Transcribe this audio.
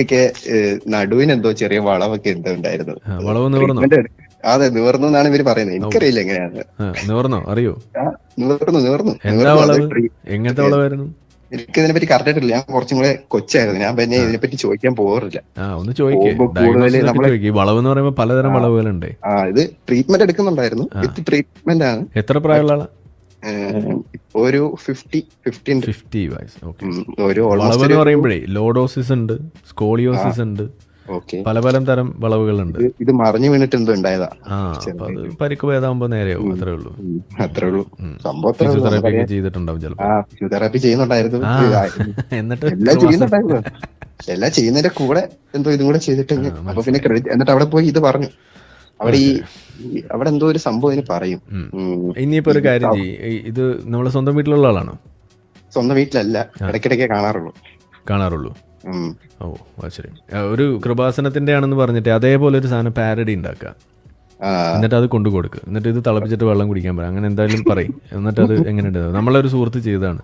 ഏഹ്, നടുവിന് എന്തോ ചെറിയ വളവൊക്കെ എന്തോ ഉണ്ടായിരുന്നു. അതെ നിവർന്നു എന്നാണ് ഇവർ പറയുന്നത്. എനിക്കറിയില്ല എങ്ങനെയാണ്. നിവർന്നോ? അറിയോ? നിവർന്നു നിവർന്നു. എങ്ങനത്തെ വളവായിരുന്നു? എനിക്ക് ഇതിനെപ്പറ്റി കറക്റ്റ് ആയിട്ടില്ല. ഞാൻ കുറച്ചും കൂടെ കൊച്ചായിരുന്നു. ഞാൻ പിന്നെ ഇതിനെ പറ്റി ചോദിക്കാൻ പോകാറില്ല. ഒന്ന് ചോദിക്കേ. വളവ് എന്ന് പറയുമ്പോൾ പലതരം വളവുകളുണ്ട്. ആ ഇത് ട്രീറ്റ്മെന്റ് എടുക്കുന്നുണ്ടായിരുന്നു. വിത്ത് ട്രീറ്റ്മെന്റ് ആണ്. എത്ര പ്രായമുള്ള ഒരു ഫിഫ്റ്റി ഫിഫ്റ്റി ഫിഫ്റ്റി വയസ്സ് ഒരു വളവ് ഓൾമോസ്റ്റ് എന്ന് പറയുമ്പോഴേ ലോഡോസിസ് ഉണ്ട് സ്കോളിയോസിസ് ഉണ്ട് പല പല തരം വളവുകളുണ്ട്. ഇത് മറിഞ്ഞു വീണിട്ട് എന്തോ ഉണ്ടായതാ. പരിക്ക് ഭേദമാകുമ്പോ നേരെയാവും അത്രേ ഉള്ളൂ. അത്രേ ഉള്ളൂ. സംഭവം. ഫിസിയോതെറാപ്പി ഒക്കെ ചെയ്തിട്ടുണ്ടാവും ചിലപ്പോ. ഫിസിയോതെറാപ്പി ചെയ്യുന്നുണ്ടായിരുന്നു. എന്നിട്ട് എല്ലാം ചെയ്യുന്നുണ്ടായിരുന്നു. എല്ലാം ചെയ്യുന്നതിന്റെ കൂടെ എന്തോ ഇതും കൂടെ ചെയ്തിട്ട് അപ്പൊ പിന്നെ ക്രെഡിറ്റ് എന്നിട്ട് അവിടെ പോയി ഇത് പറഞ്ഞു. അവിടെ ഈ അവിടെ എന്തോ ഒരു സംഭവം പറയും. ഇനിയിപ്പോ ഒരു കാര്യം ഇത് നമ്മളെ സ്വന്തം വീട്ടിലുള്ള ആളാണോ? സ്വന്തം വീട്ടിലല്ല. ഇടയ്ക്കിടയ്ക്ക് കാണാറുള്ളൂ. കാണാറുള്ളൂ. ഓ ശരി. ഒരു കൃപാസനത്തിന്റെ ആണെന്ന് പറഞ്ഞിട്ട് അതേപോലെ ഒരു സാധനം പാരഡി ഉണ്ടാക്കുക. എന്നിട്ട് അത് കൊണ്ടു കൊടുക്കുക. എന്നിട്ട് ഇത് തിളപ്പിച്ചിട്ട് വെള്ളം കുടിക്കാൻ പറയാം അങ്ങനെ എന്തായാലും പറയും. എന്നിട്ട് അത് എങ്ങനെയുണ്ട്? നമ്മളൊരു സുഹൃത്ത് ചെയ്തതാണ്.